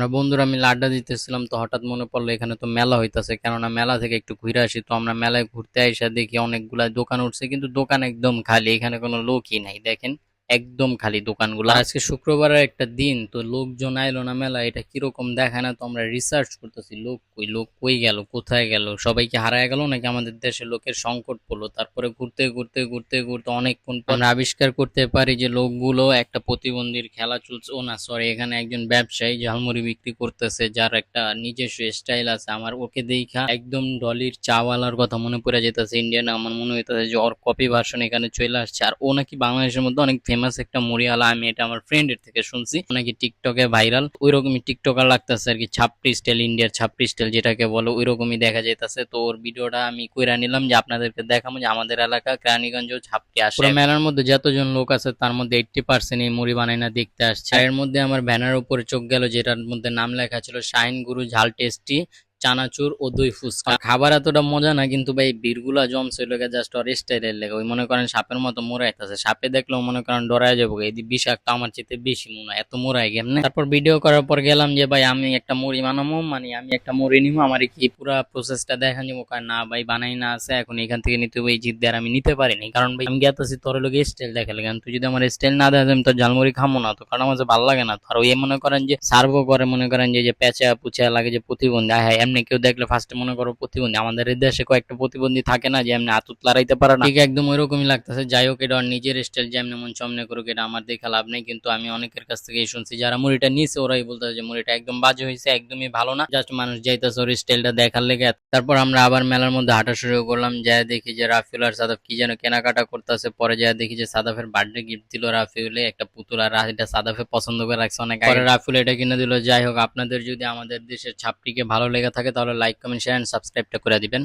আমরা বন্ধুরা মিলে আড্ডা দিতেছিলাম, তো হঠাৎ মনে পড়ল এখানে তো মেলা হইতেছে। কেননা মেলা থেকে একটু ঘুরে আসি, তো আমরা মেলায় ঘুরতে আইসা দেখি অনেকগুলা দোকান উঠছে, কিন্তু দোকান একদম খালি, এখানে কোনো লোকই নাই, দেখেন। একদম খালি দোকানগুলো। আজকে শুক্রবারের একটা দিন, তো লোকজন আইলো না মেলা, এটা কীরকম দেখায় না? তো আমরা রিসার্চ করতেছি, লোক কই লোক কই গেল, কোথায় গেল? সবাইকে হারায় গেল নাকি আমাদের দেশে লোকের সংকট পড়ল? তারপরে ঘুরতে ঘুরতে ঘুরতে ঘুরতে অনেকক্ষণ পর আবিষ্কার করতে পারি যে লোকগুলো একটা প্রতিবন্ধীর খেলা চলছে। ও না সরি এখানে একজন ব্যবসায়ী ঝালমুড়ি বিক্রি করতেছে, যার একটা নিজস্ব স্টাইল আছে, আমার ওকে দেখা একদম ডলির চাওয়ালার কথা মনে পড়ে যেতেছে ইন্ডিয়ান আমার মনে হইতেছে যে ওর কপি ভার্সন এখানে চলে আসছে। আর ও নাকি বাংলাদেশের মধ্যে অনেক ফেমাস একটা মরিয়ালা আমি এটা আমার ফ্রেন্ডের থেকে শুনছি। নাকি টিকটকে ভাইরাল ওই রকমই টিকটকার লাগতেছে আর কি ছাপড়ি স্টাইল ইন্ডিয়ার ছাপড়ি স্টাইল যেটাকে বলো ওই রকমই দেখা যাইতেছে। তো ওর ভিডিওটা আমি কইরা নিলাম যে আপনাদেরকে দেখাবো যে আমাদের এলাকা কেরানীগঞ্জ ছাপড়ি আসে। মেলার মধ্যে যতজন লোক আছে তার মধ্যে এইটটি পার্সেন্ট এই মুড়ি বানাই না দেখতে আসছে। এর মধ্যে আমার ব্যানার উপরে চোখ গেল যেটার মধ্যে নাম লেখা ছিল শাইন গুরু ঝাল টেস্টি চানাচুর ও দই ফুচকা। খাবার এতটা মজা না, কিন্তু ভাই, বীরগুলা জমছে লোকে জাস্ট ওর স্টাইলের লেগে। ওই মনে করেন সাপের মতো মোড়াইতেছে সাপে দেখলেও মনে করেন ডরায় যাব এই বিষাক্ত আমার চেতে বেশি মনে, এত মোড়াই কেমনে তারপর ভিডিও করার পর গেলাম যে, ভাই, আমি একটা মুড়ি বানাবো মানে আমি একটা মুড়ি নিবো আমার কি পুরো প্রসেসটা দেখা যাব কারণ না ভাই, বানাই না আছে, এখন এখান থেকে নিতে হবে, এই জিদ দিয়ে আর আমি নিতে পারিনি। কারণ ভাই, আমি গেতেছি তোর লোক স্টাইল দেখালে কেন তুই যদি আমার স্টাইল না দেখা আমি তোর ঝালমুড়ি খামো না তো। কারণ আমার ভালো লাগে না আর ওই মনে করেন যে সার্ভও করে, মনে করেন যে পেঁচা পুচা লাগে যে প্রতিবন্ধী হ্যাঁ এমনি কেউ দেখলে ফার্স্টে মনে করো প্রতিবন্ধী। আমাদের দেশে কয়েকটা প্রতিবন্ধী থাকে না যে এমনি আতুত লড়াইতে পারে না। ঠিক একদম ওইরকমই লাগতেছে। যাই হোক, এটা নিজের স্টাইল যে এমনি মন চমনে করুক, এটা আমার দেখা লাভ নেই। কিন্তু আমি অনেকের কাছ থেকে শুনছি, যারা মুড়িটা নিয়েছে ওরাই বলতেছে যে মুড়িটা একদম বাজে হয়েছে, একদমই ভালো না। জাস্ট মানুষ যাইতেছে ওর স্টাইলটা দেখার লেগে। তারপর আমরা আবার মেলার মধ্যে হাঁটা শুরু করলাম। যা দেখি যে রাফিউল আর সাদাফ কি যেন কেনাকাটা করতেছে। পরে যা দেখি যে সাদাফের বার্থডে গিফট দিল রাফিউলে। একটা পুতুল আর এটা সাদাফে পছন্দ করে রাখছে অনেক রাফিউল এটা কিনে দিল। যাই হোক, আপনাদের যদি আমাদের দেশের ছাপটিকে ভালো লেগে থাকে তাহলে লাইক কমেন্ট শেয়ার অ্যান্ড সাবস্ক্রাইবটা করে দিবেন।